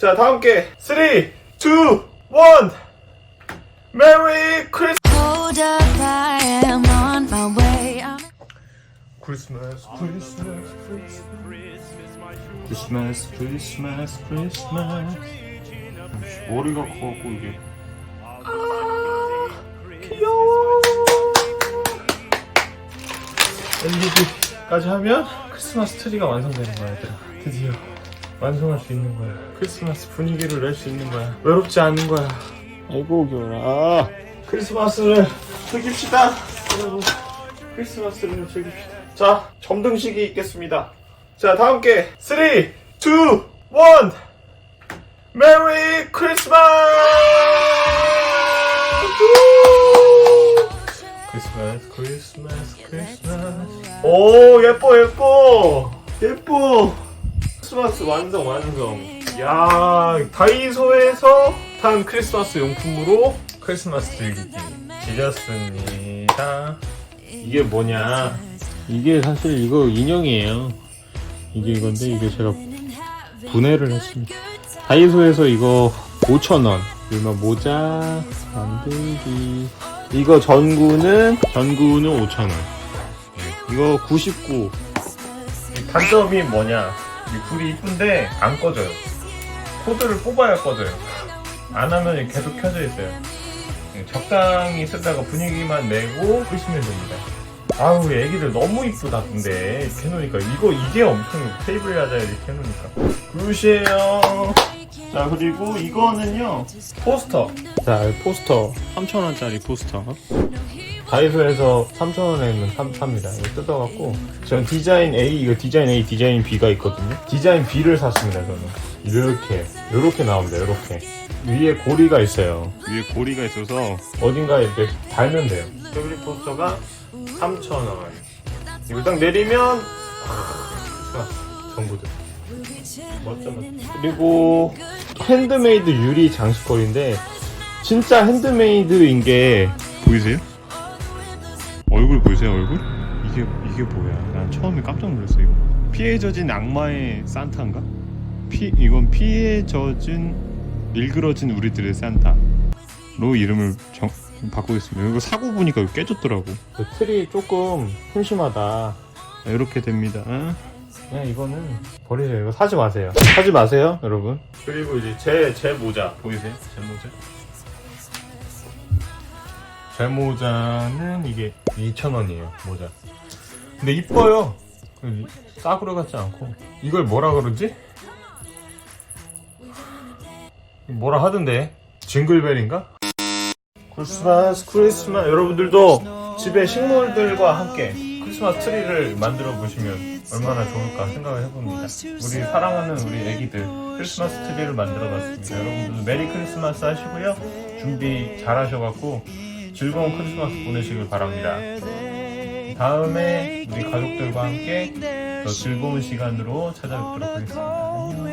자, 다 함께 3, 2, 1 메리 크리스. I'm 크리스마스 크리스마스 크리스마스. 크리스마스 크리스마스 머리가 커갖고 이게. 아 귀여워. LED까지 하면 크리스마스 트리가 완성되는 거야 얘들아. 드디어 완성할 수 있는 거야. 크리스마스 분위기를 낼 수 있는 거야. 외롭지 않는 거야. 아이고 겨울아. 크리스마스를 즐깁시다. 여러분 크리스마스를 즐깁시다. 자 점등식이 있겠습니다. 자 다 함께 3, 2, 1 메리 크리스마스 크리스마스 크리스마스! 크리스마스 오 예뻐 예뻐. 예뻐 크리스마스 완성 완성 야 다이소에서 산 크리스마스 용품으로 크리스마스 즐기기 지졌습니다 이게 뭐냐 이게 사실 이거 인형이에요. 이게 이건데 이게 제가 분해를 했습니다. 다이소에서 이거 5,000원. 그리고 모자 만들기. 이거 전구는 전구는 5,000원. 이거 99. 단점이 뭐냐 이 불이 이쁜데 안 꺼져요. 코드를 뽑아야 꺼져요. 안 하면 계속 켜져 있어요. 적당히 쓰다가 분위기만 내고 끄시면 됩니다. 아우 애기들 너무 이쁘다 근데. 해놓으니까. 이거 이게 엄청 테이블 야자 이렇게 해놓으니까. 굿이에요. 자 그리고 이거는요 포스터. 자, 포스터. 3,000원짜리 포스터. 다이소에서 3,000원에는 삽니다. 이거 뜯어갖고. 전 디자인 A, 이거 디자인 A, 디자인 B가 있거든요. 디자인 B를 샀습니다, 저는. 이렇게. 이렇게 나옵니다, 이렇게. 위에 고리가 있어요. 위에 고리가 있어서 어딘가에 이렇게 달면 돼요. 패브릭 포스터가 3,000원. 이거 딱 내리면, 크리스마스. 전부들. 멋져, 멋져. 그리고 핸드메이드 유리 장식거리인데, 진짜 핸드메이드인 게, 보이세요? 얼굴 보이세요, 얼굴? 이게 이게 뭐야? 난 처음에 깜짝 놀랐어 이거. 피해 젖은 악마의 산타인가? 피 이건 피해 젖은 일그러진 우리들의 산타로 이름을 정, 바꾸겠습니다. 이거 사고 보니까 이거 깨졌더라고. 그 틀이 조금 심심하다. 이렇게 됩니다. 어? 그냥 이거는 버리세요. 이거 사지 마세요. 사지 마세요, 여러분. 그리고 이제 제, 제 모자. 보이세요? 제 모자. 제 모자는 이게 2,000원이에요, 모자. 근데 이뻐요. 그 싸구려 같지 않고. 이걸 뭐라 그러지? 뭐라 하던데? 징글벨인가? 크리스마스, 크리스마스. 여러분들도 집에 식물들과 함께 크리스마스 트리를 만들어 보시면 얼마나 좋을까 생각을 해봅니다. 우리 사랑하는 우리 애기들 크리스마스 트리를 만들어 봤습니다. 여러분들도 메리 크리스마스 하시고요. 준비 잘 하셔갖고 즐거운 크리스마스 보내시길 바랍니다. 다음에 우리 가족들과 함께 더 즐거운 시간으로 찾아뵙도록 하겠습니다.